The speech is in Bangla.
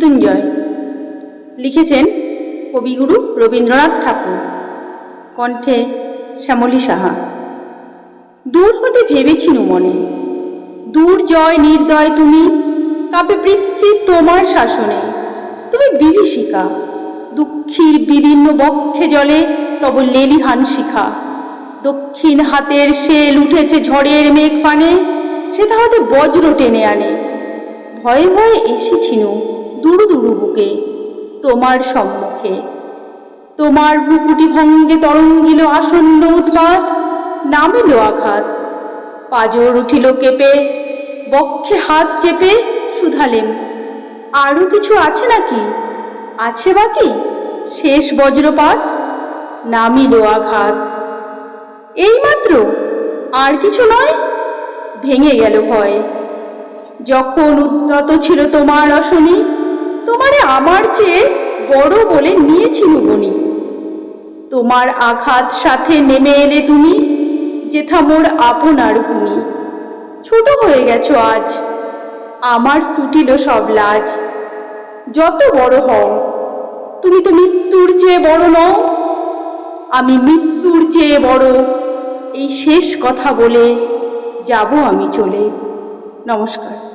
মৃত্যুঞ্জয়। লিখেছেন কবিগুরু রবীন্দ্রনাথ ঠাকুর। কণ্ঠে শ্যামলী সাহা। দূর হতে ভেবেছিনু মনে। দূর জয় নির্দয় তুমি, তবে পৃথ্বী তোমার শাসনে। তুমি বিভীষিকা, দুঃখীর বিদীর্ণ বক্ষে জলে তব লেলিহান শিখা। দক্ষিণ হাতের শেল উঠেছে ঝড়ের মেঘ পানে, সে তাহাতে বজ্র টেনে আনে। ভয়ে ভয়ে এসেছিনু দুরু দুরু বুকে তোমার সম্মুখে। তোমার ভুকুটি ভঙ্গে তরঙ্গিল আসন্ন উৎপাত, নামিল আঘাত। পাজর উঠিল কেঁপে, বক্ষে হাত চেপে শুধালেম আরও কিছু আছে নাকি? আছে বাকি শেষ বজ্রপাত, নামিল আঘাত। এইমাত্র আর কিছু নয়? ভেঙে গেল ভয়। যখন উদ্যত ছিল তোমার অশনি তোমারে আমার চেয়ে বড় বলে নিয়েছিল বনি। তোমার আঘাত সাথে নেমে এলে তুমি, যেথা মোর আপনার ভূমি ছোট হয়ে গেছো আজ, আমার টুটিল সব লাজ। যত বড় হও, তুমি তো মৃত্যুর চেয়ে বড় নও। আমি মৃত্যুর চেয়ে বড়, এই শেষ কথা বলে যাব আমি চলে। নমস্কার।